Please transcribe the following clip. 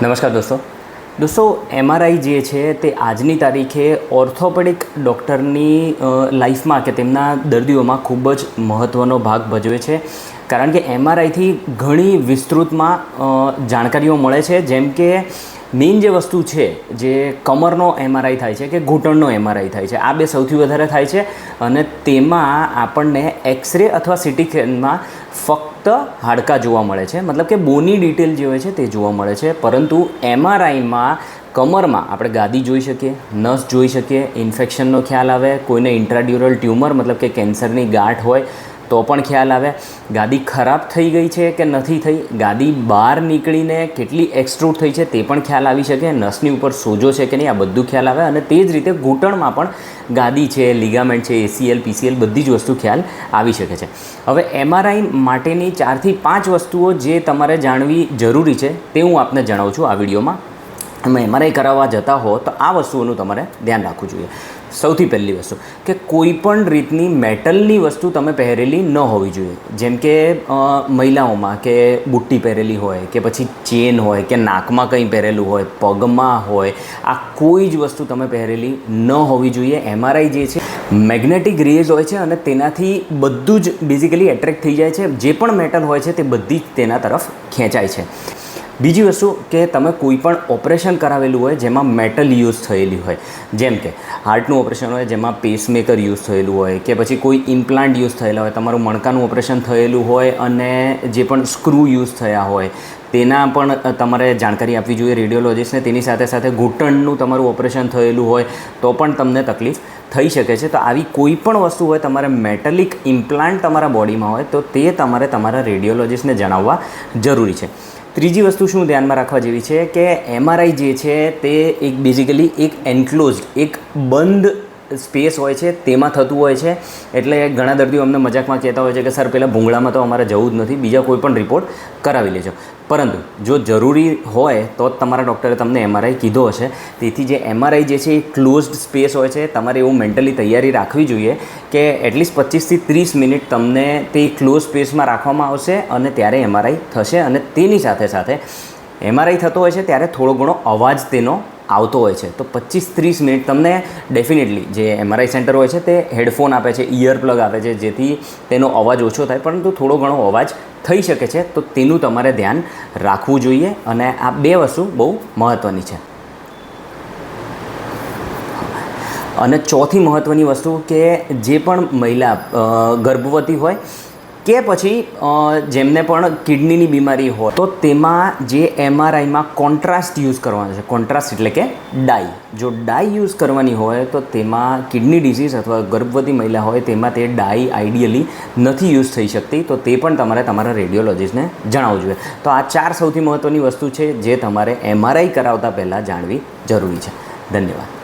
નમસ્કાર દોસ્તો. દોસ્તો એમઆરઆઈ જે છે તે આજની તારીખે ઓર્થોપેડિક ડૉક્ટરની લાઈફમાં કે તેમના દર્દીઓમાં ખૂબ જ મહત્ત્વનો ભાગ ભજવે છે. કારણ કે એમઆરઆઈથી ઘણી વિસ્તૃતમાં જાણકારીઓ મળે છે. જેમ કે મેઇન જે વસ્તુ છે, જે કમરનો એમઆરઆઈ થાય છે કે ઘૂંટણનો એમઆરઆઈ થાય છે, આ બે સૌથી વધારે થાય છે અને તેમાં આપણને એક્સરે અથવા સિટી સ્કેનમાં ફક્ત હાડકાં જોવા મળે છે. મતલબ કે બોની ડિટેલ જે હોય છે તે જોવા મળે છે. પરંતુ એમઆરઆઈમાં કમરમાં આપણે ગાદી જોઈ શકીએ, નસ જોઈ શકીએ, ઇન્ફેક્શનનો ખ્યાલ આવે, કોઈને ઇન્ટ્રાડ્યુરલ ટ્યુમર, મતલબ કે કેન્સરની ગાંઠ હોય તો પણ ખ્યાલ આવે. ગાદી ખરાબ થઈ ગઈ છે કે નથી થઈ? ગાદી બહાર નીકળીને કેટલી એક્સટ્રૂટ થઈ છે તે પણ ખ્યાલ આવી શકે. નસની ઉપર સોજો છે કે નહીં, આ બધું ખ્યાલ આવે. અને તે જ રીતે ઘૂંટણમાં પણ ગાદી છે લિગામેન્ટ છે એસીએલ પીસીએલ બધી જ વસ્તુ ખ્યાલ આવી શકે છે. હવે એમઆરઆઈ માટેની ચારથી પાંચ વસ્તુઓ જે તમારે જાણવી જરૂરી છે તે હું આપને જણાવું છું આ વિડીયોમાં. તમે એમઆરઆઈ કરાવવા જતા હો તો આ વસ્તુઓનું તમારે ધ્યાન રાખવું જોઈએ. સૌથી પહેલી વસ્તુ, કે કોઈ પણ રીતની મેટલની વસ્તુ તમે પહેરેલી ન હોવી જોઈએ. જેમ કે મહિલાઓમાં કે બુટ્ટી પહેરેલી હોય, કે પછી ચેન હોય, કે નાકમાં કંઈ પહેરેલું હોય, પગમાં હોય, આ કોઈ જ વસ્તુ તમે પહેરેલી ન હોવી જોઈએ. એમઆરઆઈ જે છે, મેગ્નેટિક રેઝ હોય છે અને તેનાથી બધું જ બેઝિકલી એટ્રેક્ટ થઈ જાય છે. જે પણ મેટલ હોય છે તે બધી જ તેના તરફ ખેંચાય છે. બીજી વસ્તુ કે તમે કોઈ પણ ઓપરેશન કરાવેલું હોય જેમાં મેટલ યુઝ થયેલી હોય, જેમ કે હાર્ટનું ઓપરેશન હોય જેમાં પેસમેકર યુઝ થયેલું હોય કે પછી કોઈ ઇમ્પ્લાન્ટ યુઝ થયેલા હોય, તમારું મણકાનું ઓપરેશન થયેલું હોય અને જે પણ સ્ક્રૂ યુઝ થયા હોય, તેના પણ તમારે જાણકારી આપવી જોઈએ રેડિયોલોજિસ્ટને તેની સાથે સાથે ઘૂંટણનું તમારું ઓપરેશન થયેલું હોય તો પણ તમને તકલીફ થઈ શકે છે. તો આવી કોઈ પણ વસ્તુ હોય, તમારે મેટલિક ઇમ્પ્લાન્ટ તમારા બોડીમાં હોય તો તે તમારે તમારા રેડિયોલોજિસ્ટને જણાવવા જરૂરી છે. ત્રીજી વસ્તુ શું ધ્યાનમાં રાખવા જેવી છે કે એમઆરઆઈ જે છે તે એક બેઝિકલી એક એન્ક્લોઝડ એક બંધ સ્પેસ હોય છે, તેમાં થતું હોય છે. એટલે ઘણા દર્દીઓ અમને મજાકમાં કહેતા હોય છે કે, સર પહેલાં ભૂંગળામાં તો અમારે જવું જ નથી, બીજા કોઈ પણ રિપોર્ટ કરાવી લેજો. પરંતુ જો જરૂરી હોય, તો જ તમારા ડૉક્ટરે તમને એમઆરઆઈ કીધો હશે. તેથી જે એમઆરઆઈ જે છે, એ ક્લોઝડ સ્પેસ હોય છે. તમારે એવું મેન્ટલી તૈયારી રાખવી જોઈએ કે, એટલીસ્ટ પચીસથી ત્રીસ મિનિટ તમને તે ક્લોઝ સ્પેસમાં રાખવામાં આવશે અને ત્યારે એમઆરઆઈ થશે અને તેની સાથે સાથે એમઆરઆઈ થતો હોય છે, ત્યારે થોડો ઘણો અવાજ તેનો આવતો હોય છે. તો પચીસ ત્રીસ મિનિટ તમને ડેફિનેટલી જે એમઆરઆઈ સેન્ટર હોય છે તે હેડફોન આપે છે ઇયર પ્લગ આપે છે, જેથી તેનો અવાજ ઓછો થાય. પરંતુ થોડો ઘણો અવાજ થઈ શકે છે, તો તેનું તમારે ધ્યાન રાખવું જોઈએ અને આ બે વસ્તુ બહુ મહત્ત્વની છે. અને ચોથી મહત્ત્વની વસ્તુ કે જે પણ મહિલા ગર્ભવતી હોય કે પછી જેમને પણ કિડનીની બીમારી હોય, તો તેમાં જે એમઆરઆઈમાં કોન્ટ્રાસ્ટ યુઝ કરવાનો છે. કોન્ટ્રાસ્ટ એટલે કે ડાઈ. જો ડાઈ યુઝ કરવાની હોય, તો તેમાં કિડની ડિસીઝ અથવા ગર્ભવતી મહિલા હોય, તેમાં તે ડાઈ આઈડિયલી નથી યુઝ થઈ શકતી, તો તે પણ તમારે તમારા રેડિયોલોજીસ્ટને જણાવવું જોઈએ. તો આ ચાર સૌથી મહત્ત્વની વસ્તુ છે, જે તમારે એમઆરઆઈ કરાવતા પહેલાં જાણવી જરૂરી છે. ધન્યવાદ.